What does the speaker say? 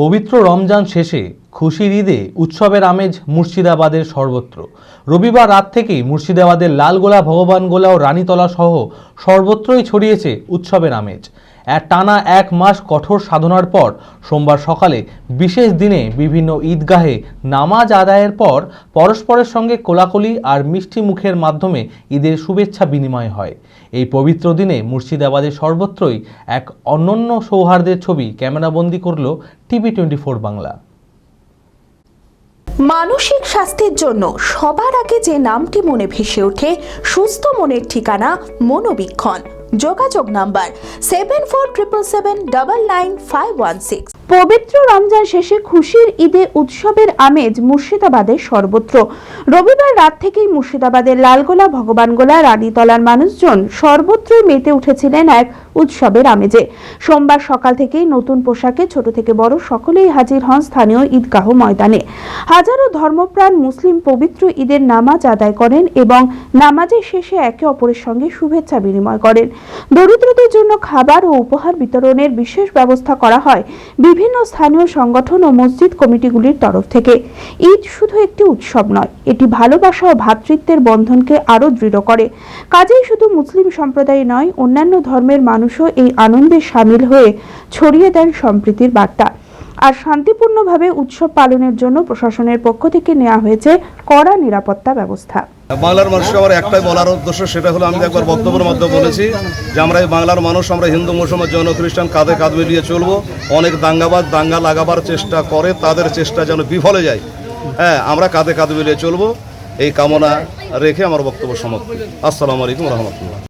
পবিত্র রমজান শেষে খুশির ঈদে উৎসবের আমেজ মুর্শিদাবাদের সর্বত্র। রবিবার রাত থেকেই মুর্শিদাবাদের লালগোলা, ভগবানগোলা ও রানীতলা সহ সর্বত্রই ছড়িয়েছে উৎসবের আমেজ। টানা এক মাস কঠোর সাধনার পর সোমবার সকালে বিশেষ দিনে বিভিন্ন ঈদগাহে নামাজ আদায়ের পর পরস্পরের সঙ্গে কোলাকুলি আর মিষ্টি মুখের মাধ্যমে ঈদের শুভেচ্ছা বিনিময় হয়। এই পবিত্র দিনে মুর্শিদাবাদের সর্বত্রই এক অনন্য সৌহার্দ্যের ছবি ক্যামেরাবন্দি করল টিভি টোয়েন্টি ফোর বাংলা। মানসিক স্বাস্থ্যের জন্য সবার আগে যে নামটি মনে ভেসে ওঠে, সুস্থ মনের ঠিকানা মনোবীক্ষণ। যোগাযোগ number seven four triple seven double nine five one six পবিত্র রমজান শেষে খুশির ঈদে উৎসবের আমেজ মুর্শিদাবাদে সর্বত্র। রবিবার রাত থেকেই মুর্শিদাবাদের লালগোলা, ভগবানগোলা, রানীতলার মানুষজন সর্বত্রই মেতে উঠেছিলেন এক উৎসবের আমেজে। সোমবার সকাল থেকেই নতুন পোশাকে ছোট থেকে বড় সকলেই হাজির হন স্থানীয় ঈদগাহ ময়দানে। হাজারো ধর্মপ্রাণ মুসলিম পবিত্র ঈদের নামাজ আদায় করেন এবং নামাজের শেষে একে অপরের সঙ্গে শুভেচ্ছা বিনিময় করেন। দরিদ্রদের জন্য খাবার ও উপহার বিতরণের বিশেষ ব্যবস্থা করা হয় বিভিন্ন স্থানীয় সংগঠন ও মসজিদ কমিটিগুলির তরফ থেকে। ঈদ শুধু একটি উৎসব নয়, এটি ভালোবাসা ও ভ্রাতৃত্বের বন্ধনকে আরও দৃঢ় করে। কাজেই শুধু মুসলিম সম্প্রদায় নয়, অন্যান্য ধর্মের মানুষও এই আনন্দে সামিল হয়ে ছড়িয়ে দেন সম্প্রীতির বার্তা। আর শান্তিপূর্ণভাবে উৎসব পালনের জন্য প্রশাসনের পক্ষ থেকে নেওয়া হয়েছে কড়া নিরাপত্তা ব্যবস্থা। বাংলার মানুষকে আমার একটাই বলার উদ্দেশ্য, সেটা হলো আমি একবার বক্তব্যের মাধ্যমে বলেছি যে আমরা এই বাংলার মানুষ, আমরা হিন্দু, মুসলমান, জৈন, খ্রিস্টান কাঁধে কাঁধ মিলিয়ে চলবো। অনেক দাঙ্গাবাদ, দাঙ্গা লাগাবার চেষ্টা করে, তাদের চেষ্টা যেন বিফলে যায়। হ্যাঁ আমরা কাঁধে কাঁধ মিলিয়ে চলবো। এই কামনা রেখে আমার বক্তব্য সমাপ্ত। আসসালামু আলাইকুম রহমতুল্লাহ।